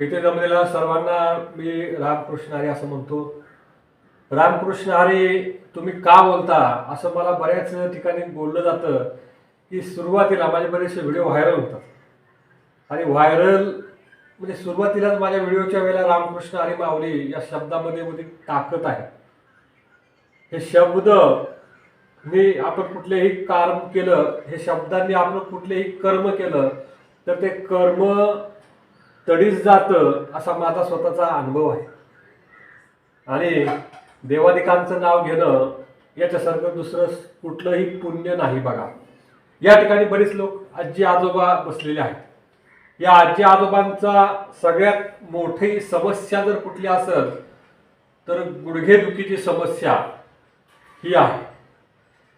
इथे जमलेल्या सर्वांना मी रामकृष्ण हरी असं म्हणतो. रामकृष्ण हरी तुम्ही का बोलता? असं मला बऱ्याच ठिकाणी बोललं जातं की सुरुवातीला माझे बरेचसे व्हिडिओ व्हायरल होतात. आणि व्हायरल म्हणजे सुरुवातीलाच माझ्या व्हिडिओच्या वेळेला रामकृष्ण हरी माऊली या शब्दामध्ये मध्ये ताकद आहे. हे शब्द मी आपण कुठलेही कर्म केलं हे शब्दांनी आपण कुठलेही कर्म केलं तर ते कर्म तडीच जातं असा माझा स्वतःचा अनुभव आहे. आणि देवादिकांचं नाव घेणं याच्यासारखं दुसरं कुठलंही पुण्य नाही बघा. या ठिकाणी बरेच लोक आजी आजोबा बसलेले आहेत. या आजी आजोबांचा सगळ्यात मोठी समस्या जर कुठली असेल तर गुडघेदुखीची समस्या ही आहे.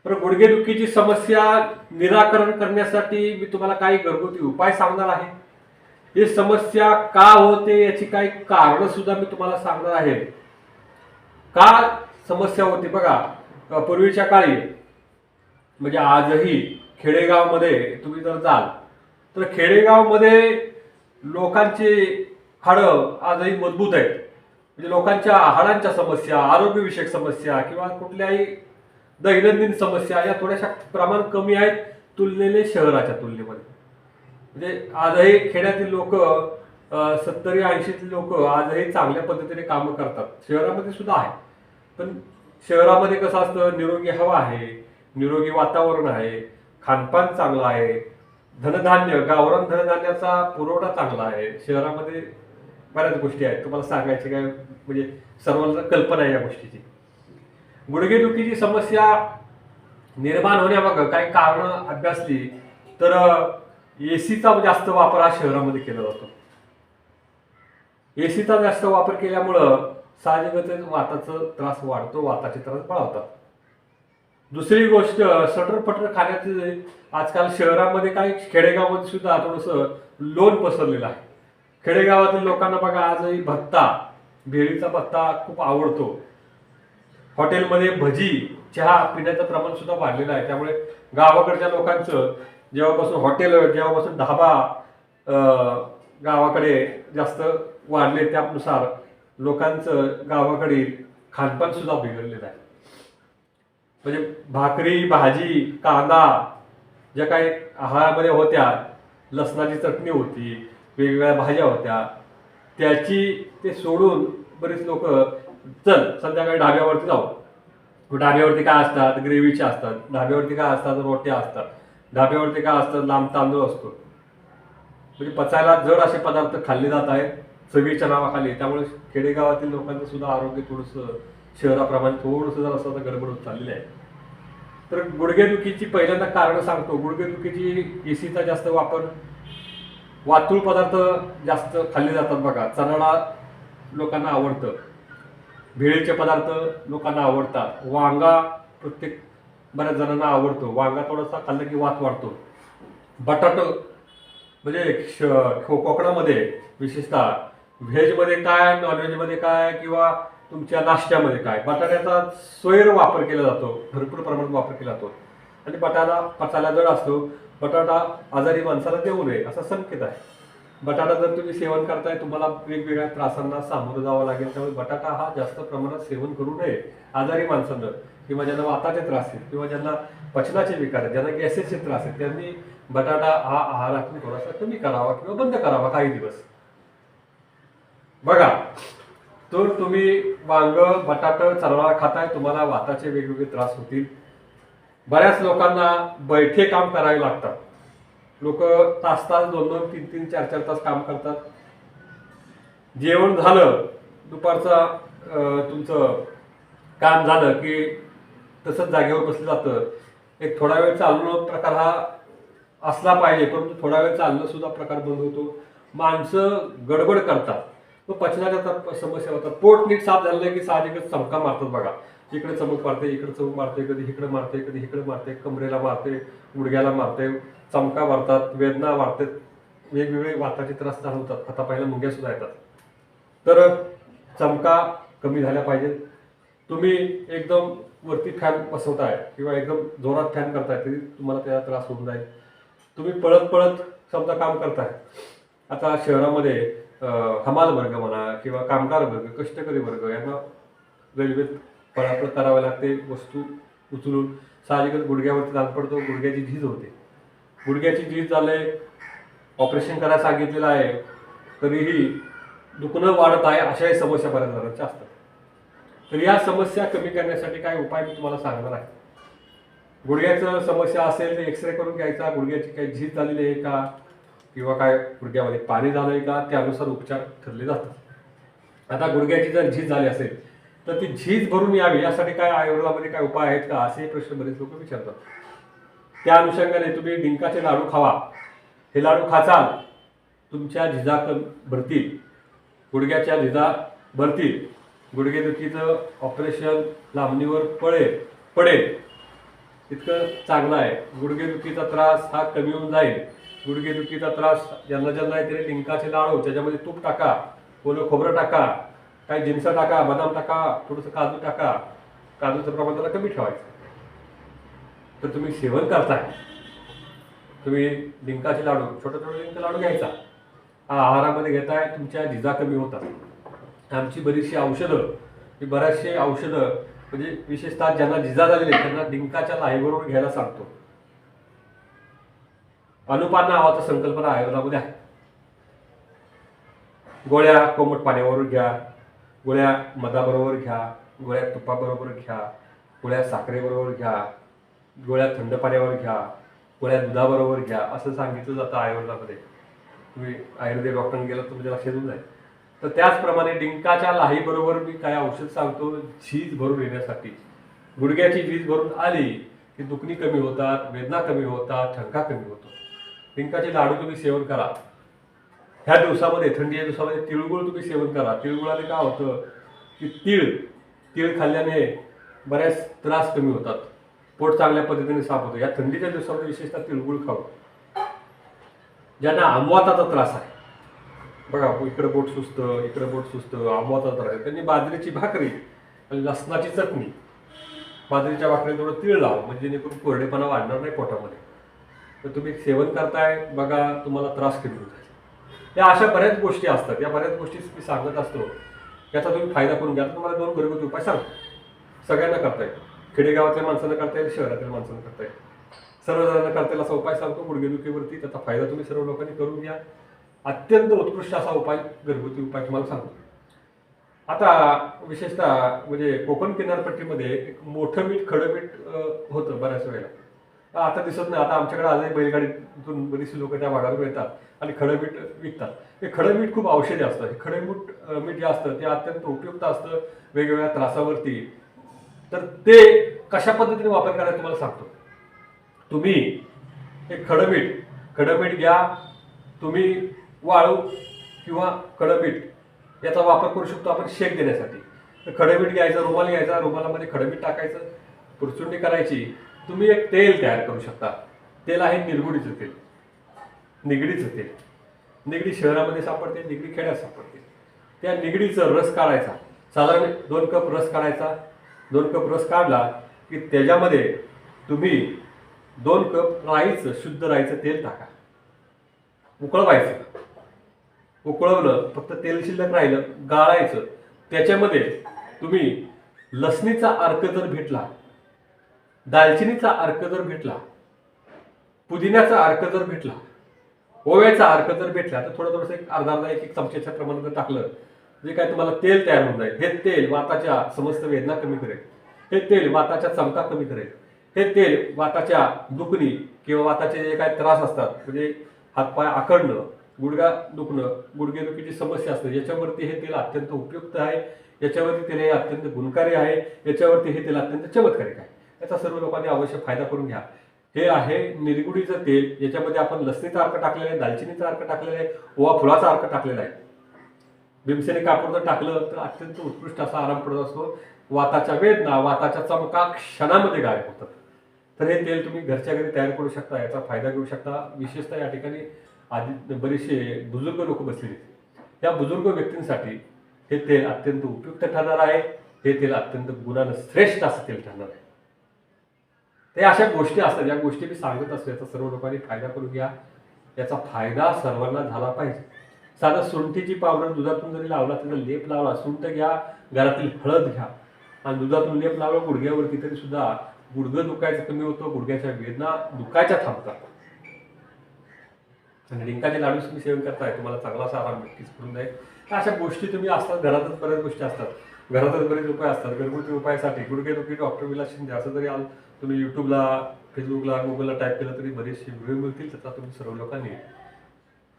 तर गुडघेदुखीची समस्या निराकरण करण्यासाठी मी तुम्हाला काही घरगुती उपाय सांगणार आहे. ही समस्या का होते याची काही कारण सुद्धा मी तुम्हाला सांगणार आहे. का समस्या होती? बघा पूर्वीच्या काळी म्हणजे आजही खेडेगावमध्ये तुम्ही जर जाल तर खेडेगावमध्ये लोकांची हाडं आजही मजबूत आहेत. म्हणजे लोकांच्या हाडांच्या समस्या आरोग्यविषयक समस्या किंवा कुठल्याही दैनंदिन समस्या या थोड्याशा प्रमाण कमी आहेत तुलनेने शहराच्या तुलनेमध्ये. म्हणजे आजही खेड्यातील लोक सत्तरी ऐंशीतील लोक आजही चांगल्या पद्धतीने कामं करतात. शहरामध्ये सुद्धा आहे. पण शहरामध्ये कसं असतं निरोगी हवा आहे निरोगी वातावरण आहे खानपान चांगलं आहे धनधान्य गावरान धनधान्याचा पुरवठा चांगला आहे. शहरामध्ये बऱ्याच गोष्टी आहेत. तुम्हाला सांगायची काय? म्हणजे सर्वांना कल्पना आहे या गोष्टीची. गुडघेदुखीची समस्या निर्माण होण्यामागं काही कारणं अभ्यासली तर एसीचा जास्त वापर हा शहरामध्ये केला जातो. एसीचा जास्त वापर केल्यामुळं साहजिकच वाताचा त्रास वाढतो वाताचे त्रास बळावतात दुसरी गोष्ट सटर पटर खाण्याचे आजकाल शहरामध्ये काही खेडेगावामध्ये सुद्धा थोडंसं लोन पसरलेलं आहे. खेडेगावातील लोकांना बघा आजही भत्ता भेळीचा भत्ता खूप आवडतो. हॉटेलमध्ये भजी चहा पिण्याचं प्रमाण सुद्धा वाढलेलं आहे. त्यामुळे गावाकडच्या लोकांचं जेव्हापासून हॉटेल जेव्हापासून ढाबा गावाकडे जास्त वाढले त्यानुसार लोकांचं गावाकडील खानपानसुद्धा बिघडलेलं आहे. म्हणजे भाकरी भाजी कांदा ज्या काही आहारामध्ये होत्या लसणाची चटणी होती वेगवेगळ्या भाज्या होत्या त्याची ते सोडून बरेच लोक चल संध्याकाळी ढाब्यावरती जाऊ. ढाब्यावरती काय असतात? ग्रेव्हीचे असतात. ढाब्यावरती काय असतात? रोट्या असतात. ढाब्यावरती काय असतं लांब तांदूळ असतो. म्हणजे पचायला जड असे पदार्थ खाल्ले जात आहेत चवीच्या नावाखाली. त्यामुळे खेडेगावातील लोकांचं सुद्धा आरोग्य थोडंसं शहराप्रमाणे थोडंसं जर असं गडबड होत चाललेलं आहे. तर गुडघेदुखीची पहिल्यांदा कारणं सांगतो. गुडघेदुखीची एसीचा जास्त वापर वातूळ पदार्थ जास्त खाल्ले जातात बघा. चणाडा लोकांना आवडतं. भेळीचे पदार्थ लोकांना आवडतात. वांगा प्रत्येक बऱ्याच जणांना आवडतो. वांगा थोडासा खाल्लं की वात वाढतो. बटाट म्हणजे श- कोकणामध्ये विशेषतः व्हेजमध्ये काय नॉनव्हेजमध्ये काय किंवा तुमच्या नाश्त्यामध्ये काय? बटाट्याचा स्वैर वापर केला जातो. भरपूर प्रमाणात वापर केला जातो. आणि बटाटा पचायला जड असतो. बटाटा आजारी माणसाला देऊ नये असा संकेत आहे. बटाटा जर तुम्ही सेवन करताय तुम्हाला वेगवेगळ्या त्रासांना सामोरं जावं लागेल. त्यामुळे बटाटा हा जास्त प्रमाणात सेवन करू नये आजारी माणसांना किंवा ज्यांना वाताचे त्रास आहेत किंवा ज्यांना पचनाचे विकार आहेत ज्यांना गॅसेसचे त्रास आहेत त्यांनी बटाटा हा आहारातून थोडासा कमी करावा किंवा बंद करावा काही दिवस. बघा तर तुम्ही वांग बटाट चरळा खाताय तुम्हाला वाताचे वेगवेगळे त्रास होतील. बऱ्याच लोकांना बैठे काम करावे लागतात. लोक तास तास दोन दोन तीन तीन चार चार तास काम करतात. जेवण झालं दुपारचा अं, तुमचं काम झालं की तसंच जागेवर बसलं जातं. एक थोडा वेळ चालणं प्रकार हा असला पाहिजे परंतु थोडा वेळ चालणं सुद्धा प्रकार बंद होतो. माणसं गडबड करतात. मग पचनाच्या तर समस्या होतात. पोट नीट साफ झालं की साहजिकच चमका मारतात बघा. इकडे चमक मारते इकडे चमक मारते कधी इकडे मारते कधी इकडे मारते कमरेला मारते गुडघ्याला मारते चमका मारतात वेदना वाढतात वेगवेगळे वाताचे त्रास जाणवतात. आता पहिल्या मुंग्या सुद्धा येतात. तर चमका कमी झाल्या पाहिजेत. तुम्ही एकदम वरती फॅन बसवताय किंवा एकदम जोरात फॅन करताय तरी तुम्हाला त्याचा त्रास होऊन जाईल. तुम्ही पळत पळत समजा काम करताय. आता शहरामध्ये हमाल वर्ग म्हणा किंवा कामगार वर्ग कष्टकरी वर्ग यांना रेल्वेत पळापळ करावे लागते वस्तू उचलून साहजिकच गुडघ्यावरती ताण पडतो गुडघ्याची झीज होते. गुडघ्याची झीज झाले ऑपरेशन करायला सांगितलेलं आहे तरीही दुखणं वाढत आहे अशाही समस्या बऱ्याच जणांच्या असतात. तर या समस्या कमी करण्यासाठी काय उपाय मी तुम्हाला सांगणार आहे. गुडघ्याचं समस्या असेल तर एक्सरे करून घ्यायचा. गुडघ्याची काही झीज झालेली आहे का? किंवा काय गुडघ्यामध्ये पाणी झालं आहे का? त्यानुसार उपचार ठरले जातात. आता गुडघ्याची जर झीज झाली असेल तर ती झीज भरून यावी यासाठी काय आयुर्वेदामध्ये काय उपाय आहेत का? असेही प्रश्न बरेच लोक विचारतात. त्या अनुषंगाने तुम्ही डिंकाचे लाडू खावा. हे लाडू खाचाल. तुमच्या झिजा कम भरतील. गुडघ्याच्या झिजा भरतील. गुडघेदुखीचं ऑपरेशन लांबणीवर पडेल पडेल. इतकं चांगलं आहे. गुडघेदुखीचा त्रास हा कमी होऊन जाईल. गुडघेदुखीचा त्रास ज्यांना ज्यांना आहे त्याने लिंकाचे लाडू त्याच्यामध्ये तूप टाका ओलं खोबरं टाका काही जिन्स टाका बदाम टाका थोडंसं काजू टाका. काजूचं प्रमाण त्याला कमी ठेवायचं. तर तुम्ही सेवन करताय. तुम्ही लिंकाचे लाडू छोटे छोटे लिंक लाडू घ्यायचा. हा आहारामध्ये घेताय तुमच्या जिजा कमी होतात. आमची बरीचशी औषधं ही बऱ्याचशे औषधं म्हणजे विशेषतः ज्यांना जिजा झालेले त्यांना डिंकाच्या लाहीबरोबर घ्यायला सांगतो. अनुपान नावाचा संकल्पना आयुर्वेदामध्ये आहे गोळ्या कोमट पाण्याबरोबर घ्या गोळ्या मधाबरोबर घ्या गोळ्या तुपाबरोबर घ्या गोळ्या साखरेबरोबर घ्या गोळ्या थंड पाण्यावर घ्या गोळ्या दुधाबरोबर घ्या असं सांगितलं जातं आयुर्वेदामध्ये. तुम्ही आयुर्वेदिक डॉक्टरांनी गेला तुमच्या लक्षात येऊन जाईल तर त्याचप्रमाणे डिंकाच्या लाहीबरोबर मी काय औषध सांगतो? झीज भरून येण्यासाठी. गुडघ्याची झीज भरून आली की दुखणी कमी होतात वेदना कमी होतात ठणका कमी होतो. डिंकाचे लाडू तुम्ही सेवन करा. ह्या दिवसामध्ये थंडीच्या दिवसामध्ये तिळगुळ तुम्ही सेवन करा. तिळगुळाने काय होतं की तीळ तीळ खाल्ल्याने बऱ्याच त्रास कमी होतात. पोट चांगल्या पद्धतीने साफ होतं. या थंडीच्या दिवसामध्ये विशेषतः तिळगुळ खाऊ. ज्यांना आंबवाताचा त्रास आहे बघा इकडं बोट सुचतं इकडं बोट सुचतं आंबवाचा त्रास आहे त्यांनी बाजरीची भाकरी आणि लसणाची चटणी. बाजरीच्या भाकरीत थोडं तीळ लावा म्हणजे जेणेकरून कोरडेपणा वाढणार नाही पोटामध्ये. तर तुम्ही सेवन करताय बघा तुम्हाला त्रास कमी होत आहे. या अशा बऱ्याच गोष्टी असतात. या बऱ्याच गोष्टी मी सांगत असतो. याचा तुम्ही फायदा करून घ्या. तुम्हाला दोन घरगुती उपाय सांग सगळ्यांना करता येईल. खेडेगावातल्या माणसांना करता येईल शहरातील माणसांना करता येईल. सर्व जणांना करता येईल असा उपाय सांगतो. गुडघेदुखीवरती त्याचा फायदा तुम्ही सर्व लोकांनी करून घ्या. अत्यंत उत्कृष्ट असा उपाय घरगुती उपाय तुम्हाला सांगतो. आता विशेषतः म्हणजे कोकण किनारपट्टीमध्ये एक मोठं मीठ खडं मीठ होतं बऱ्याच वेळेला. आता दिसत नाही. आता आमच्याकडे आजही बैलगाडीतून बरीचशी लोक त्या भागावर येतात आणि खडं मीठ विकतात. हे खडं मीठ खूप औषधी असतं. हे खडं मीठ मीठ जे असतं ते अत्यंत उपयुक्त असतं वेगवेगळ्या त्रासावरती. तर ते कशा पद्धतीने वापर करायचा तुम्हाला सांगतो. तुम्ही एक खडमीठ खडमीठ घ्या. तुम्ही वाळू किंवा खडबीट याचा वापर करू शकतो आपण शेक देण्यासाठी. तर खडबीट घ्यायचं रुमाल घ्यायचा रुमालामध्ये खडबीट टाकायचं पुरचुंडी करायची. तुम्ही एक तेल तयार करू शकता. तेल आहे निरगुडीचं तेल. निगडीचं तेल. निगडी शहरामध्ये सापडते निगडी खेड्यात सापडते. त्या निगडीचं रस काढायचा. साधारण दोन कप रस काढायचा. दोन कप रस काढला की त्याच्यामध्ये तुम्ही दोन कप राईचं शुद्ध राईचं तेल टाका. उकळवायचं. उकळवलं फक्त तेल शिल्लक राहिलं गाळायचं. त्याच्यामध्ये तुम्ही लसणीचा अर्क जर भेटला दालचिनीचा अर्क जर भेटला पुदिन्याचा अर्क जर भेटला ओव्याचा अर्क जर भेटला तर थोडं थोडंसं एक अर्धा अर्धा एक एक चमच्याच्या प्रमाणात जर टाकलं जे काय तुम्हाला तेल तयार होऊन जाईल. हे तेल वाताच्या समस्त वेदना कमी करेल. हे तेल वाताच्या चमका कमी करेल. हे तेल वाताच्या दुखणी किंवा वाताचे जे काय त्रास असतात म्हणजे हातपाय आकडणं गुडघा दुखणं गुडघेदुखीची समस्या असते. याच्यावरती हे तेल अत्यंत उपयुक्त आहे. याच्यावरती तेल हे अत्यंत गुणकारी आहे. याच्यावरती हे तेल अत्यंत चमत्कारिक आहे. याचा सर्व लोकांनी अवश्य फायदा करून घ्या. हे आहे निरगुडीचं तेल. याच्यामध्ये आपण लसणीचा अर्क टाकलेला आहे दालचिनीचा अर्क टाकलेला आहे ओवा फुलाचा अर्क टाकलेला आहे. भीमसेने कापूर जर टाकलं तर अत्यंत उत्कृष्ट असा आराम पडत असतो. वाताच्या वेदना वाताच्या चमका क्षणामध्ये गायब होतात. तर हे तेल तुम्ही घरच्या घरी तयार करू शकता. याचा फायदा घेऊ शकता. विशेषतः या ठिकाणी आधी बरेचसे बुजुर्ग लोक बसलेले या बुजुर्ग व्यक्तींसाठी हे तेल अत्यंत उपयुक्त ठरणार आहे. हे तेल अत्यंत गुणानं श्रेष्ठ असं तेल ठरणार आहे. ते अशा गोष्टी असतात या गोष्टी मी सांगत असतो याचा सर्व लोकांनी फायदा करून घ्या. याचा फायदा सर्वांना झाला पाहिजे. साधा सुंठीची पावडर दुधातून जरी लावला त्याचा लेप लावला सुंठ घ्या घरातील हळद घ्या. आणि दुधातून लेप लावला गुडघ्यावरती तरी सुद्धा गुडघं दुखायचं कमी होतं गुडघ्याच्या वेदना दुखायच्या थांबतात. आणि लिंकाचे लाडू तुम्ही सेवन करताय तुम्हाला चांगला असा आराम नक्कीच करून जाईल. तर अशा गोष्टी तुम्ही असतात घरातच बऱ्याच गोष्टी असतात. घरातच बरेच उपाय असतात. घरगुती उपायासाठी गुडघे दुखी डॉक्टर विलास शिंदे असं जरी आल तुम्ही यूट्यूबला फेसबुकला गुगलला टाईप केलं तरी बरेचसे व्हिडिओ मिळतील त्याचा तुम्ही सर्व लोकांनी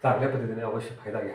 चांगल्या पद्धतीने अवश्य फायदा घ्या.